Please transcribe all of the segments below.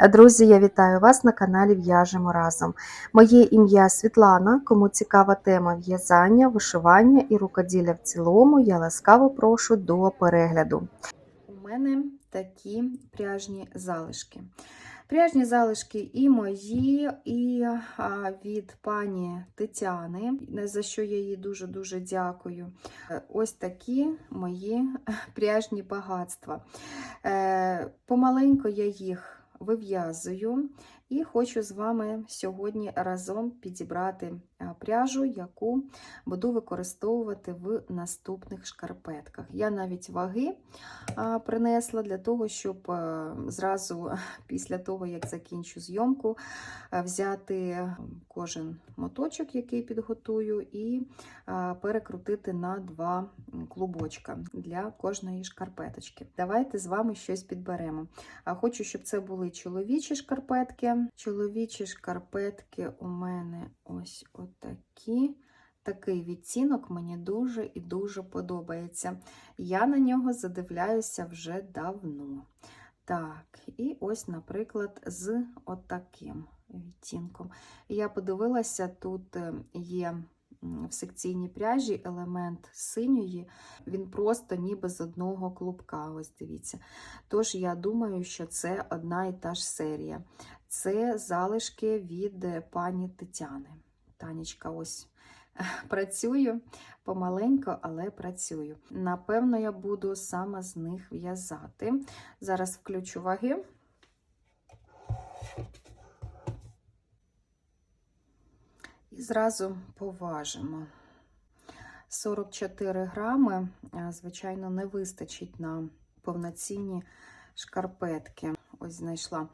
Друзі, я вітаю вас на каналі В'яжемо разом. Моє ім'я Світлана. Кому цікава тема в'язання, вишивання і рукоділля в цілому, я ласкаво прошу до перегляду. У мене такі пряжні залишки. Пряжні залишки і мої, і від пані Тетяни, за що я їй дуже-дуже дякую. Ось такі мої пряжні багатства. Е, Помаленько я їх вив'язую і хочу з вами сьогодні разом підібрати пряжу, яку буду використовувати в наступних шкарпетках. Я навіть ваги принесла для того, щоб зразу після того, як закінчу зйомку, взяти кожен моточок, який підготую, і перекрутити на два клубочка для кожної шкарпеточки. Давайте з вами щось підберемо. Хочу, щоб це були чоловічі шкарпетки. Чоловічі шкарпетки у мене ось отакі. Такий відтінок мені дуже і дуже подобається. Я на нього задивляюся вже давно. Так, і ось, наприклад, з отаким відтінком. Я подивилася, тут е, є в секційній пряжі елемент синьої, він просто ніби з одного клубка. Ось дивіться. Тож я думаю, що це одна і та ж серія. Це залишки від пані Тетяни. Танечка, ось працюю помаленько, але працюю. Напевно, я буду саме з них в'язати. Зараз включу ваги. І зразу поважимо. 44 грами, звичайно, не вистачить на повноцінні шкарпетки. Ось знайшла.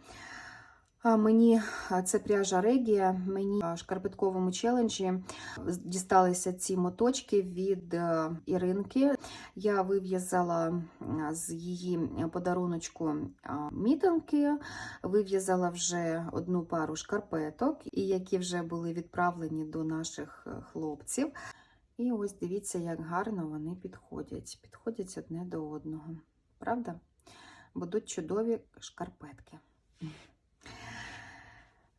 Мені це пряжа Регія, мені в шкарпетковому челенджі дісталися ці моточки від Іринки. Я вив'язала з її подаруночку мітинки, вив'язала вже одну пару шкарпеток, які вже були відправлені до наших хлопців. І ось дивіться, як гарно вони підходять. Підходять одне до одного. Правда? Будуть чудові шкарпетки.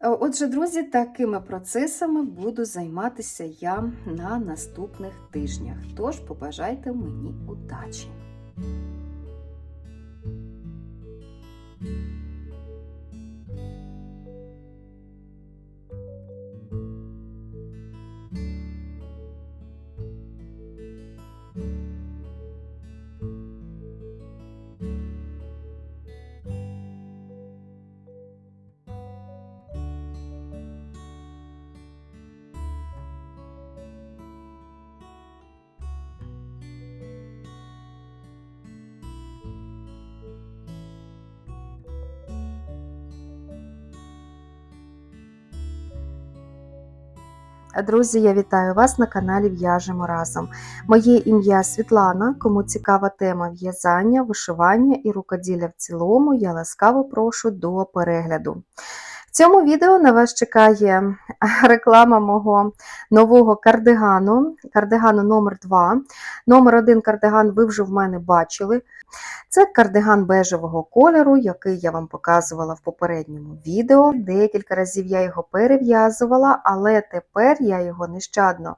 Отже, друзі, такими процесами буду займатися я на наступних тижнях. Тож побажайте мені удачі! Друзі, я вітаю вас на каналі В'яжемо разом. Моє ім'я Світлана. Кому цікава тема в'язання, вишивання і рукоділля в цілому, я ласкаво прошу до перегляду. В цьому відео на вас чекає реклама мого нового кардигану, кардигану номер 2 Номер 1 кардиган ви вже в мене бачили. Це кардиган бежевого кольору, який я вам показувала в попередньому відео. Декілька разів я його перев'язувала, але тепер я його нещадно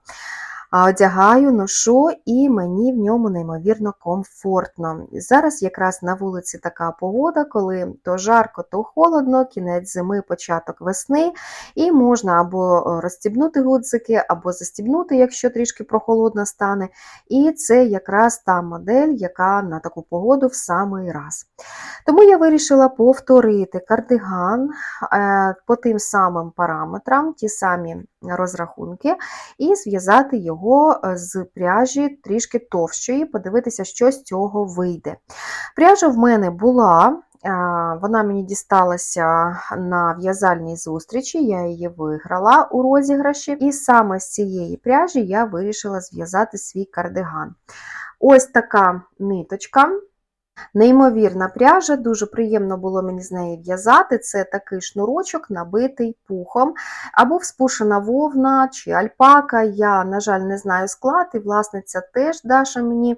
одягаю, ношу, і мені в ньому неймовірно комфортно. Зараз якраз на вулиці така погода, коли то жарко, то холодно, кінець зими, початок весни, і можна або розстібнути гудзики, або застібнути, якщо трішки прохолодно стане. І це якраз та модель, яка на таку погоду в самий раз. Тому я вирішила повторити кардиган е, по тим самим параметрам, ті самі розрахунки, і зв'язати його е, з пряжі трішки товщої, подивитися, що з цього вийде. Пряжа в мене була. е, Вона мені дісталася на в'язальній зустрічі, я її виграла у розіграші, і саме з цієї пряжі я вирішила зв'язати свій кардиган. Ось така ниточка. Неймовірна пряжа, дуже приємно було мені з неї в'язати. Це такий шнурочок, набитий пухом, або вспушена вовна чи альпака. Я, на жаль, не знаю склад, і власниця теж Даша мені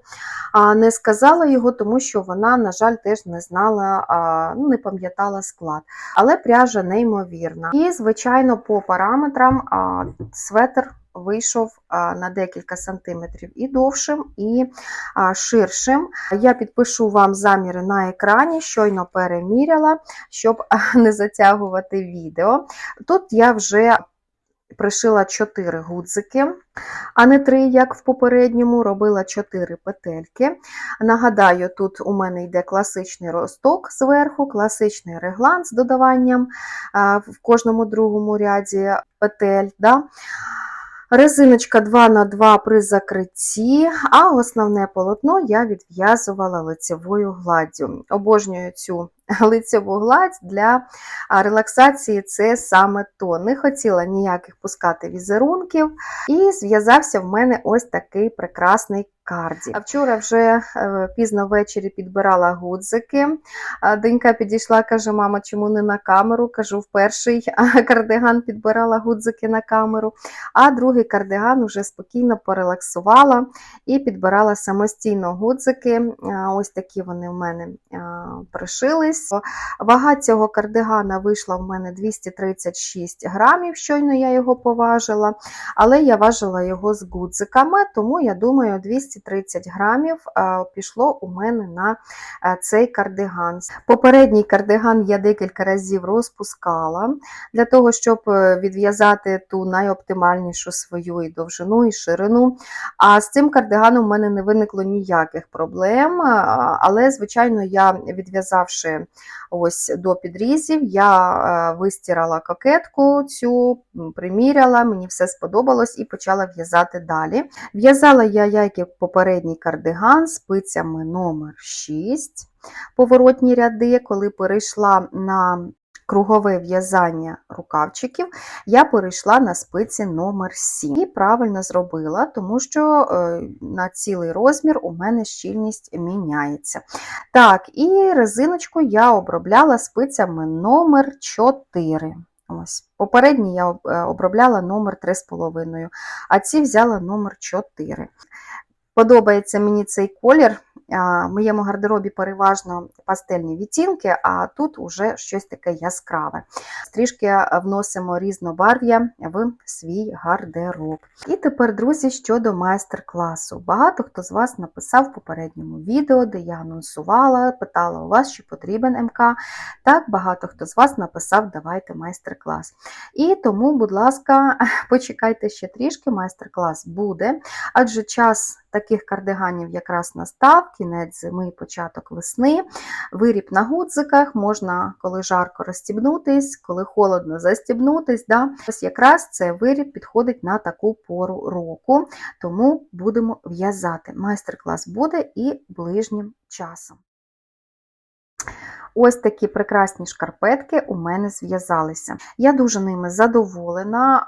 не сказала його, тому що вона, на жаль, теж не знала, ну, не пам'ятала склад. Але пряжа неймовірна. І, звичайно, по параметрам светр вийшов на декілька сантиметрів і довшим, і ширшим. Я підпишу вам заміри на екрані, щойно переміряла, щоб не затягувати відео. Тут я вже пришила 4 гудзики, а не 3, як в попередньому, робила 4 петельки. Нагадаю, тут у мене йде класичний росток зверху, класичний реглан з додаванням в кожному другому ряді петель. Резиночка 2 на 2 при закритті, а основне полотно я відв'язувала лицевою гладдю. Обожнюю цю лицеву гладь для релаксації це саме то. Не хотіла ніяких пускати візерунків, і зв'язався в мене ось такий прекрасний карді. А вчора вже е, пізно ввечері підбирала гудзики. Донька підійшла, каже: мама, чому не на камеру? Кажу, в перший кардиган підбирала гудзики на камеру, а другий кардиган вже спокійно порелаксувала і підбирала самостійно гудзики. Ось такі вони в мене а, пришились. Вага цього кардигана вийшла в мене 236 грамів, щойно я його поважила, але я важила його з гудзиками, тому я думаю, 230 грамів пішло у мене на цей кардиган. Попередній кардиган я декілька разів розпускала для того, щоб е, відв'язати ту найоптимальнішу свою і довжину, і ширину. А з цим кардиганом в мене не виникло ніяких проблем, але, звичайно, я відв'язавши ось до підрізів, я е, вистирала кокетку цю, приміряла, мені все сподобалось і почала в'язати далі. В'язала я, як і попередній кардиган, спицями номер 6 поворотні ряди, коли перейшла на кругове в'язання рукавчиків, я перейшла на спиці номер 7 і правильно зробила, тому що е, на цілий розмір у мене щільність міняється. Так, і резиночку я обробляла спицями номер 4. Ось. Попередній я е, обробляла номер 3,5, а ці взяла номер 4. Подобається мені цей колір. В моєму гардеробі переважно пастельні відтінки, а тут уже щось таке яскраве. Трішки вносимо різнобарв'я в свій гардероб. І тепер, друзі, щодо майстер-класу. Багато хто з вас написав в попередньому відео, де я анонсувала, питала у вас, чи потрібен МК. Так, багато хто з вас написав, давайте майстер-клас. І тому, будь ласка, почекайте ще трішки, майстер-клас буде, адже час таких кардиганів якраз настав, кінець зими, початок весни. Виріб на гудзиках, можна, коли жарко розстібнутись, коли холодно застібнутись. Да? Ось якраз цей виріб підходить на таку пору року, тому будемо в'язати. Майстер-клас буде і ближнім часом. Ось такі прекрасні шкарпетки у мене зв'язалися. Я дуже ними задоволена.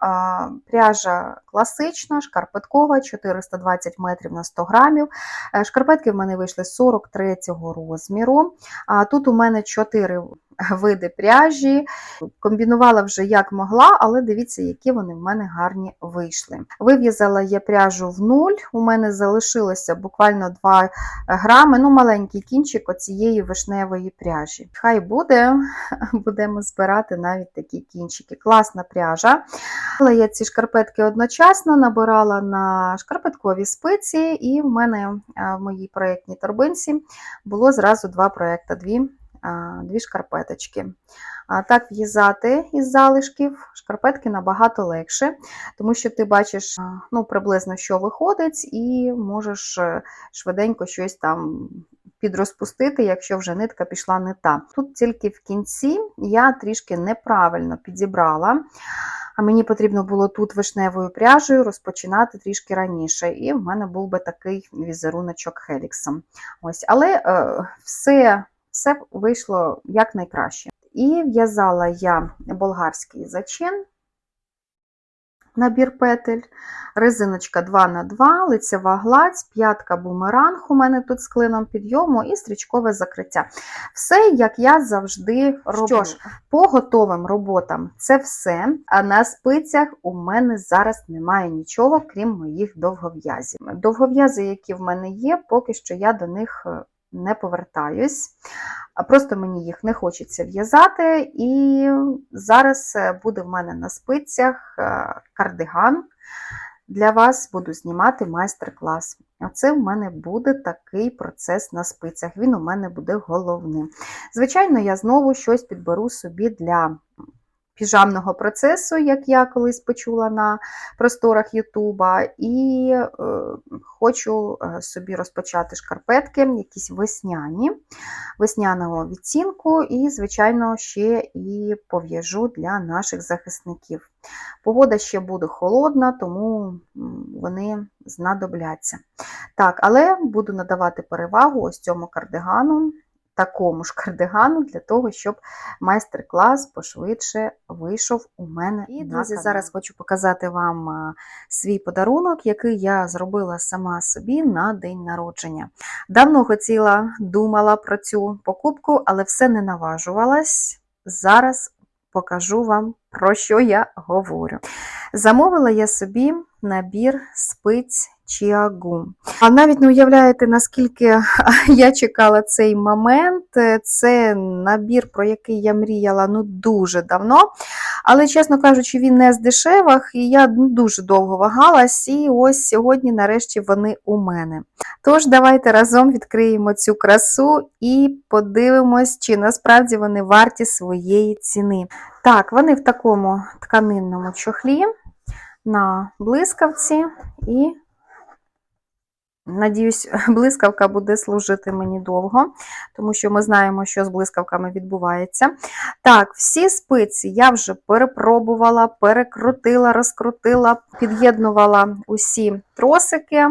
Пряжа класична, шкарпеткова, 420 метрів на 100 грамів. Е, Шкарпетки в мене вийшли 43 розміру. Тут у мене 4 види пряжі. Комбінувала вже як могла, але дивіться, які вони в мене гарні вийшли. Вив'язала я пряжу в нуль, у мене залишилося буквально 2 грами, ну маленький кінчик оцієї вишневої пряжі. Хай буде, будемо збирати навіть такі кінчики. Класна пряжа. Але я ці шкарпетки одночасно набирала на шкарпеткові спиці, і в мене в моїй проєктній торбинці було зразу два проекти, дві, дві шкарпеточки. Так в'язати із залишків шкарпетки набагато легше, тому що ти бачиш ну, приблизно, що виходить, і можеш е, швиденько щось там підрозпустити, якщо вже нитка пішла не та. Тут тільки в кінці я трішки неправильно підібрала. А мені потрібно було тут вишневою пряжею розпочинати трішки раніше, і в мене був би такий візеруночок Хеліксом. Ось, Але е, все, все вийшло якнайкраще. І в'язала я болгарський зачин. набір петель, резиночка 2х2, лицева гладь, п'ятка бумеранг у мене тут з клином підйому і стрічкове закриття. Все, як я завжди роблю. Що ж, по готовим роботам це все. А на спицях у мене зараз немає нічого, крім моїх довгов'язів. Довгов'язи, які в мене є, поки що я до них е, не повертаюсь. Просто мені їх не хочеться в'язати. І зараз е, буде в мене на спицях е, кардиган. Для вас буду знімати майстер-клас. Оце в мене буде такий процес на спицях. Він у мене буде головним. Звичайно, я знову щось підберу собі для піжамного процесу, як я колись почула на просторах Ютуба, і е, хочу е, собі розпочати шкарпетки, якісь весняні, весняного відцінку, і, звичайно, ще і пов'яжу для наших захисників. Погода ще буде холодна, тому вони знадобляться. Так, але буду надавати перевагу ось цьому кардигану, такому ж кардигану, для того, щоб майстер-клас пошвидше вийшов у мене. І, друзі, зараз хочу показати вам свій подарунок, який я зробила сама собі на день народження. Давно хотіла, думала про цю покупку, але все не наважувалась. Зараз покажу вам, про що я говорю. Замовила я собі набір спиць Чіагу. А навіть не уявляєте, наскільки я чекала цей момент. Це набір, про який я мріяла ну, дуже давно. Але, чесно кажучи, він не з дешевих, і я ну, дуже довго вагалась, і ось сьогодні, нарешті, вони у мене. Тож, давайте разом відкриємо цю красу і подивимось, чи насправді вони варті своєї ціни. Так, вони в такому тканинному чохлі на блискавці і. Надіюсь, блискавка буде служити мені довго, тому що ми знаємо, що з блискавками відбувається. Так, всі спиці я вже перепробувала, перекрутила, розкрутила, під'єднувала усі тросики,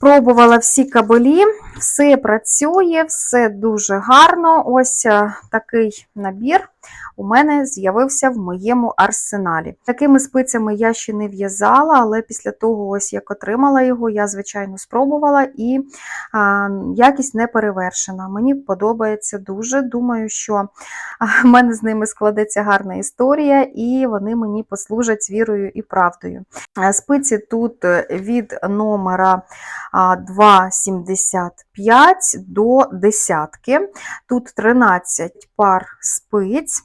пробувала всі кабелі, все працює, все дуже гарно. Ось е, такий набір у мене з'явився в моєму арсеналі. Такими спицями я ще не в'язала, але після того, ось як отримала його, я, звичайно, спробувала і а, якість не перевершена. Мені подобається дуже. Думаю, що в мене з ними складеться гарна історія, і вони мені послужать вірою і правдою. Спиці тут е, від номера 2,75 до десятки. Тут 13 пар спиць.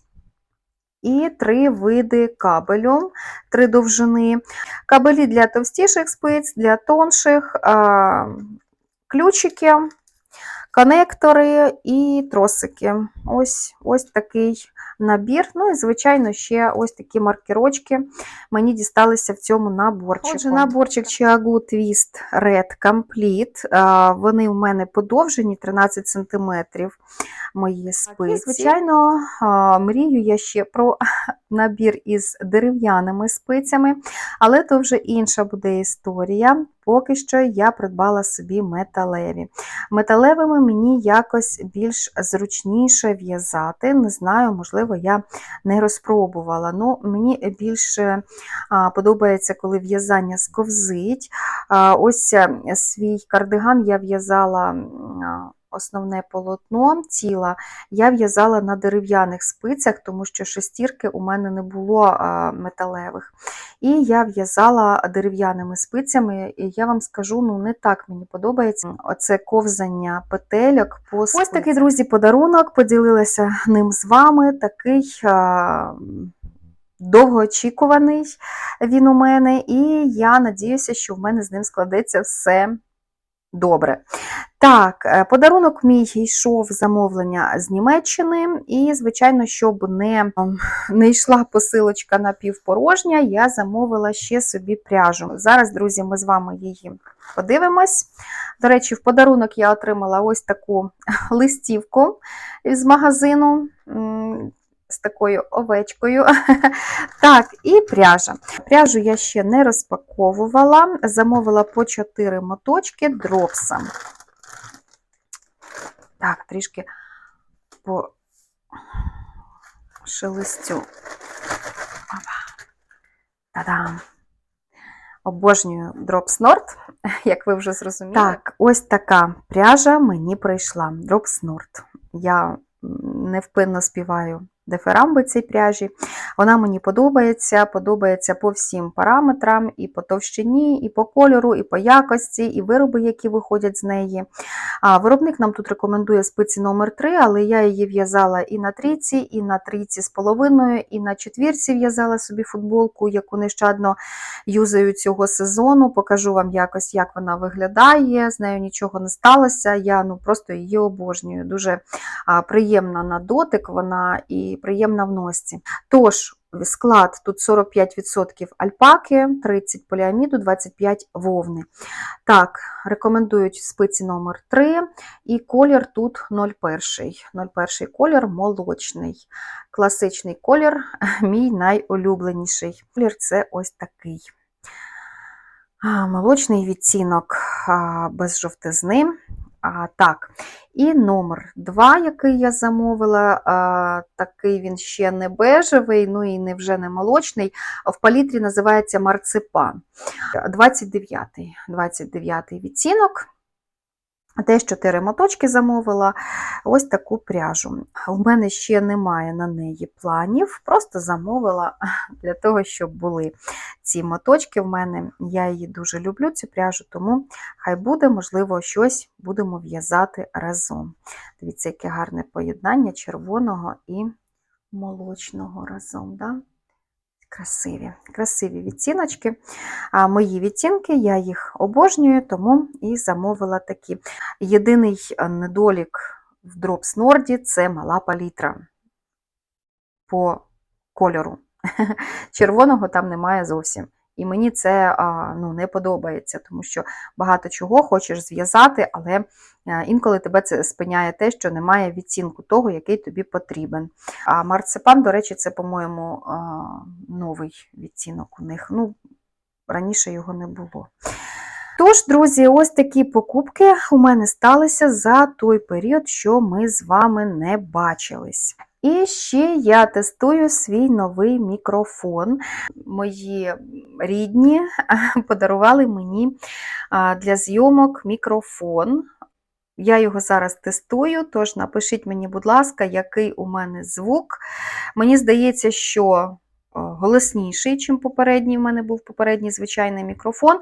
І три види кабелю, три довжини. Кабелі для товстіших спиць, для тонших, ключики, конектори і тросики. Ось, ось такий набір. Ну і, звичайно, ще ось такі маркерочки мені дісталися в цьому наборчику. Отже, наборчик Chiago Twist Red Complete. Вони у мене подовжені 13 см мої спиці. Звичайно, мрію я ще про набір із дерев'яними спицями, але то вже інша буде історія. Поки що я придбала собі металеві. Металевими мені якось більш зручніше в'язати. Не знаю, можливо, я не розпробувала. Ну, мені більше подобається, коли в'язання сковзить. Ось е, свій кардиган я в'язала. Основне полотно тіла я в'язала на дерев'яних спицях, тому що шестірки у мене не було металевих. І я в'язала дерев'яними спицями, і я вам скажу, ну не так мені подобається оце ковзання петельок по Ось такий, друзі, подарунок. Поділилася ним з вами. Такий. А, Довгоочікуваний він у мене, і я надіюся, що в мене з ним складеться все добре. Так, е, подарунок мій йшов замовлення з Німеччини, і, звичайно, щоб не, ем, не йшла посилочка напівпорожня, я замовила ще собі пряжу. Зараз, друзі, ми з вами її подивимось. До речі, в подарунок я отримала ось таку листівку з магазину. З такою овечкою. Так, і пряжа. Пряжу я ще не розпаковувала, замовила по 4 моточки дропса. Так, трішки по шелестю. Та-дам! Обожнюю Drops Nord, як ви вже зрозуміли. Так, ось така пряжа мені прийшла. Drops Nord. Я невпинно співаю дифирамби цій пряжі. Вона мені подобається, подобається по всім параметрам, і по товщині, і по кольору, і по якості, і вироби, які виходять з неї. А, виробник нам тут рекомендує спиці номер 3 але я її в'язала і на трійці, і на трійці з половиною, і на четвірці в'язала собі футболку, яку нещадно юзаю цього сезону. Покажу вам якось, як вона виглядає. З нею нічого не сталося. Я ну, просто її обожнюю. Дуже а, приємна на дотик вона і приємна в носці. Тож, склад тут 45% альпаки, 30 поліаміду, 25 вовни. Так, рекомендують спиці номер 3 і колір тут 01. 01 колір молочний. Класичний колір, мій найулюбленіший. Колір це ось такий. Молочний відтінок без жовтизни. А, так, і номер 2, який я замовила, а, такий він ще не бежевий, ну і не вже не молочний. В палітрі називається марципан. 29-й 29 відтінок. Теж 4 моточки замовила, ось таку пряжу. У мене ще немає на неї планів, просто замовила для того, щоб були ці моточки в мене. Я її дуже люблю, цю пряжу, тому хай буде, можливо, щось будемо в'язати разом. Дивіться, яке гарне поєднання червоного і молочного разом. Да? Красиві, красиві відтіночки. А мої відтінки, я їх обожнюю, тому і замовила такі. Єдиний недолік в Drops Nord – це мала палітра по кольору. Червоного там немає зовсім. І мені це ну, не подобається, тому що багато чого хочеш зв'язати, але інколи тебе це спиняє те, що немає відцінку того, який тобі потрібен. А марципан, до речі, це, по-моєму, новий відцінок у них. Ну, раніше його не було. Тож, друзі, ось такі покупки у мене сталися за той період, що ми з вами не бачились. І ще я тестую свій новий мікрофон. Мої рідні подарували мені для зйомок мікрофон. Я його зараз тестую, тож напишіть мені, будь ласка, який у мене звук. Мені здається, що голосніший, ніж попередній. У мене був попередній звичайний мікрофон.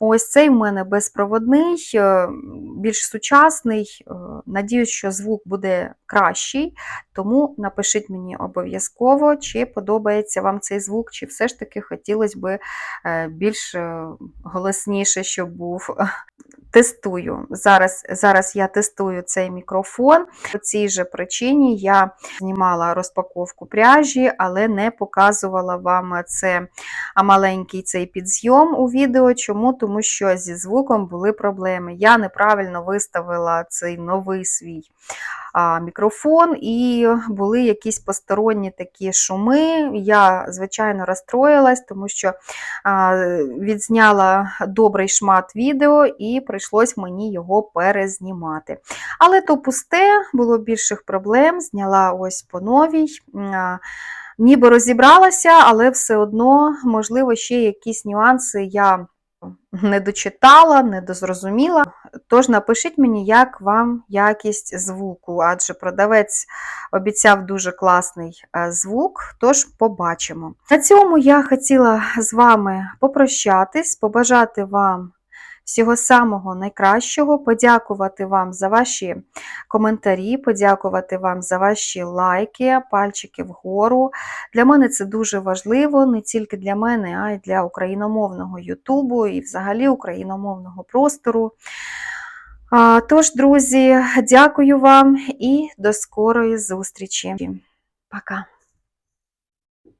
Ось цей у мене безпроводний, е, більш сучасний. Е, Надіюсь, що звук буде кращий, тому напишіть мені обов'язково, чи подобається вам цей звук, чи все ж таки хотілося б е, більш е, голосніше, щоб був. Тестую. Зараз, зараз я тестую цей мікрофон. По цій же причині я знімала розпаковку пряжі, але не показувала вам це маленький цей підзйом у відео. Чому? Тому що зі звуком були проблеми. Я неправильно виставила цей новий свій мікрофон, і були якісь посторонні такі шуми. Я, звичайно, розстроїлась, тому що відзняла добрий шмат відео і прийшлось мені його перезнімати. Але то пусте, було більших проблем, зняла ось по новій. Ніби розібралася, але все одно, можливо, ще якісь нюанси я не дочитала, не дозрозуміла. Тож напишіть мені, як вам якість звуку, адже продавець обіцяв дуже класний е, звук, тож побачимо. На цьому я хотіла з вами попрощатись, побажати вам всього самого найкращого, подякувати вам за ваші коментарі, подякувати вам за ваші лайки, пальчики вгору. Для мене це дуже важливо, не тільки для мене, а й для україномовного Ютубу і взагалі україномовного простору. Тож, друзі, дякую вам і до скорої зустрічі. Пока!